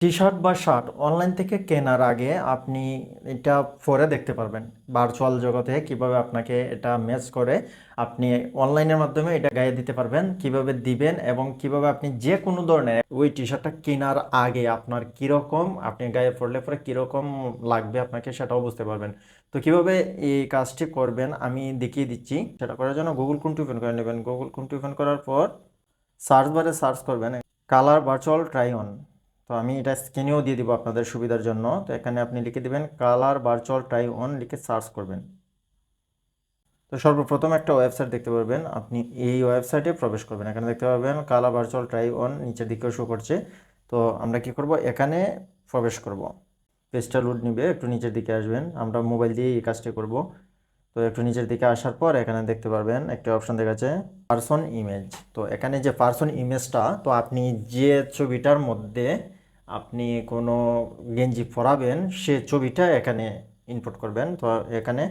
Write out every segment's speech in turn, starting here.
টি shirt বা shirt online থেকে কেনার আগে আপনি এটা পরে দেখতে পারবেন। ভার্চুয়াল জগতে কীভাবে আপনাকে এটা ম্যাচ করে, আপনি অনলাইনের মাধ্যমে এটা গায়ে দিতে পারবেন, কীভাবে দিবেন এবং কীভাবে আপনি যে কোনো ধরনের ওই টি শার্টটা কেনার আগে আপনার কীরকম, আপনি গায়ে পরলে পরে কীরকম লাগবে আপনাকে সেটাও বুঝতে পারবেন। তো কীভাবে এই কাজটি করবেন আমি দেখিয়ে দিচ্ছি। সেটা করার জন্য গুগল ক্রোমটি ওপেন করে নেবেন। গুগল ক্রোমটি ওপেন করার পর সার্চ বারে সার্চ করবেন। কালার ভার্চুয়াল ট্রাই অন তো আমি এটা স্ক্রিনেও দিয়ে দিব আপনাদের সুবিধার জন্য। তো এখানে আপনি লিখে দিবেন কালার ভার্চুয়াল ট্রাই অন লিখে সার্চ করবেন। তো সর্বপ্রথম একটা ওয়েবসাইট দেখতে পারবেন। আপনি এই ওয়েবসাইটে প্রবেশ করবেন। এখানে দেখতে পাবেন কালার ভার্চুয়াল ট্রাই অন নিচের দিকেও শো করছে। তো আমরা কি করব? এখানে প্রবেশ করব। পেজটা লোড নিবে, একটু নিচের দিকে আসবেন। আমরা মোবাইল দিয়ে এই কাজটি করব। তো একটু নিচের দিকে আসার পর এখানে দেখতে পারবেন, একটা অপশন দেখাচ্ছে পার্সন ইমেজ তো এখানে যে পার্সন ইমেজটা তো আপনি যে ছবিটার মধ্যে আপনি কোনো গেঞ্জি পরাবেন, সে ছবিটা এখানে ইনপুট করবেন। তো এখানে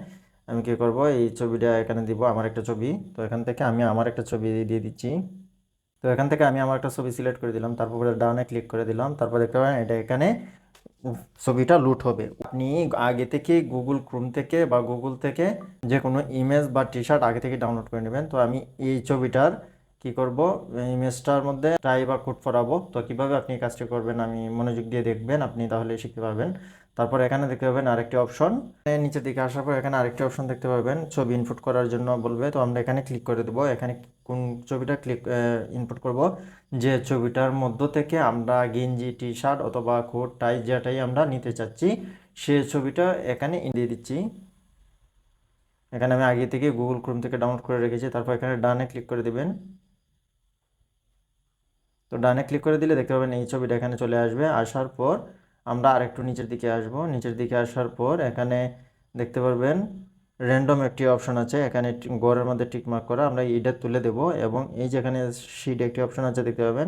আমি কী করব? এই ছবিটা এখানে দিব, আমার একটা ছবি। তো এখান থেকে আমি আমার একটা ছবি দিয়ে দিচ্ছি। তো এখান থেকে আমি আমার একটা ছবি সিলেক্ট করে দিলাম, তারপর ডাউনে ক্লিক করে দিলাম, তারপর দেখতে পাবেন এটা এখানে ছবিটা লুট হবে। আপনি আগে থেকে গুগল ক্রোম থেকে বা গুগল থেকে যে কোনো ইমেজ বা টি শার্ট আগে থেকে ডাউনলোড করে নেবেন। তো আমি এই ছবিটার কি করব? ইমেজটার মধ্যে টাই বা কোড পরাবো তো কীভাবে আপনি কাজটি করবেন আমি মনোযোগ দিয়ে দেখবেন, আপনি তাহলে শিখতে পারবেন। তারপর এখানে দেখতে পাবেন আরেকটি অপশন নিচের দিকে আসার পর এখানে আরেকটি অপশন দেখতে পাবেন, ছবি ইনপুট করার জন্য বলবে। তো আমরা এখানে ক্লিক করে দেবো। এখানে কোন ছবিটা ক্লিক ইনপুট করব? যে ছবিটার মধ্য থেকে আমরা গেঞ্জি টি শার্ট অথবা কোট টাই যেটাই আমরা নিতে চাচ্ছি, সে ছবিটা এখানে দিয়ে দিচ্ছি। এখানে আমি আগে থেকে গুগল ক্রোম থেকে ডাউনলোড করে রেখেছি। তারপর এখানে ডানে ক্লিক করে দেবেন। তো ডানে ক্লিক করে দিলে দেখতে পাবেন এই ছবিটা এখানে চলে আসবে। আসার পর আমরা আরেকটু নিচের দিকে আসব। নিচের দিকে আসার পর এখানে দেখতে পারবেন র্যান্ডম একটি অপশন আছে। এখানে গড়ের মধ্যে টিক মার্ক করা। আমরা এইটা তুলে দেব এবং এই যে এখানে শিট একটি অপশন আছে দেখতে পাবেন,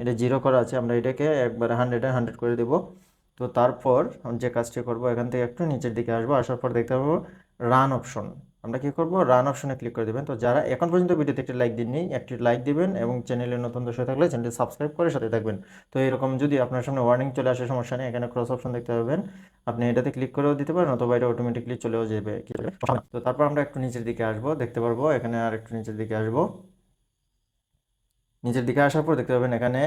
এটা জিরো করা আছে। আমরা এটাকে একবার হান্ড্রেডে হান্ড্রেড করে দেব। তো তারপর যে কাজটি করব, এখান থেকে একটু নিচের দিকে আসব। আসার পর দেখতে পাবো রান অপশন আমরা কি করব? রান অপশনে ক্লিক করে দেবেন। তো যারা এখন পর্যন্ত ভিডিওতে একটি লাইক দিননি, একটি লাইক দিবেন এবং চ্যানেলে নতুন দর্শক থাকলে চ্যানেলটি সাবস্ক্রাইব করে সাথে থাকবেন। তো এরকম যদি আপনার সামনে ওয়ার্নিং চলে আসে, সমস্যা নেই। এখানে ক্রস অপশন দেখতে পাবেন। আপনি এটাতে ক্লিক করেও দিতে পারেন অথবা এটা অটোমেটিকলি চলেও যাবে। তো তারপর আমরা একটু নিচের দিকে আসব, দেখতে পারব। এখানে আর একটু নিচের দিকে আসব। নিচের দিকে আসার পর দেখতে পাবেন এখানে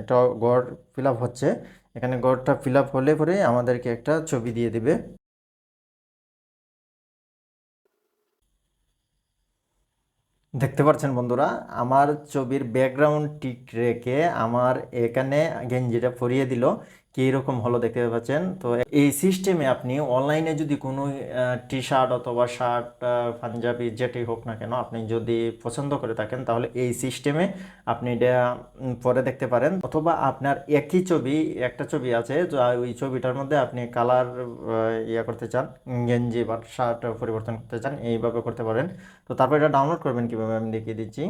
একটা গড় ফিল হচ্ছে। এখানে গড়টা ফিল হলে পরে আমাদেরকে একটা ছবি দিয়ে দেবে। দেখতে পাচ্ছেন বন্ধুরা আমার ছবির ব্যাকগ্রাউন্ড টিক রেখে আমার এখানে গেঞ্জিটা পরিয়ে দিল। কীরকম হলো দেখতে পাচ্ছেন? তো এই সিস্টেমে আপনি অনলাইনে যদি কোনো টি শার্ট অথবা শার্ট পাঞ্জাবি যেটি হোক না কেন আপনি যদি পছন্দ করে থাকেন, তাহলে এই সিস্টেমে আপনি এটা পরে দেখতে পারেন। অথবা আপনার একই ছবি, একটা ছবি আছে ওই ছবিটার মধ্যে আপনি কালার ইয়ে করতে চান, গেঞ্জি বা শার্ট পরিবর্তন করতে চান, এইভাবে করতে পারেন। তো তারপর এটা ডাউনলোড করবেন কীভাবে আমি দেখিয়ে দিচ্ছি।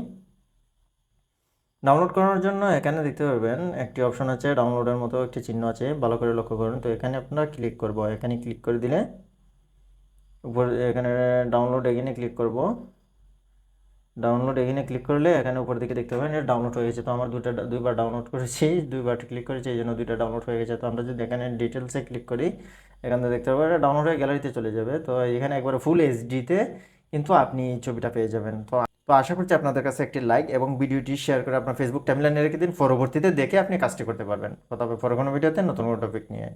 ডাউনলোড করার জন্য এখানে দেখতে পারবেন, একটি অপশন আছে ডাউনলোডের মতো একটি চিহ্ন আছে, ভালো করে লক্ষ্য করুন। তো এখানে আপনারা ক্লিক করব, এখানে ক্লিক করে দিলে উপর, এখানে ডাউনলোড এখানে ক্লিক করব। ডাউনলোড এখানে ক্লিক করলে এখানে উপর দিকে দেখতে পাবেন এটা ডাউনলোড হয়ে গেছে। তো আমার দুইটা, দুইবার ডাউনলোড করেছি, দুইবার ক্লিক করেছি, এই জন্য দুইটা ডাউনলোড হয়ে গেছে। তো আমরা যদি এখানে ডিটেলসে ক্লিক করি, এখানে দেখতে পাবো এটা ডাউনলোড হয়ে গ্যালারিতে চলে যাবে। তো এখানে একবারে ফুল এইচডিতে কিন্তু আপনি ছবিটা পেয়ে যাবেন। তো তো আশা করছি আপনাদের কাছে একটি লাইক এবং ভিডিওটি শেয়ার করে আপনার ফেসবুক টাইমলাইনে রেখে দিন। পরবর্তীতে দেখে আপনি কাজটি করতে পারবেন। কথা হবে পরে কোনো ভিডিওতে। নতুন কোনো টপিক নিয়ে।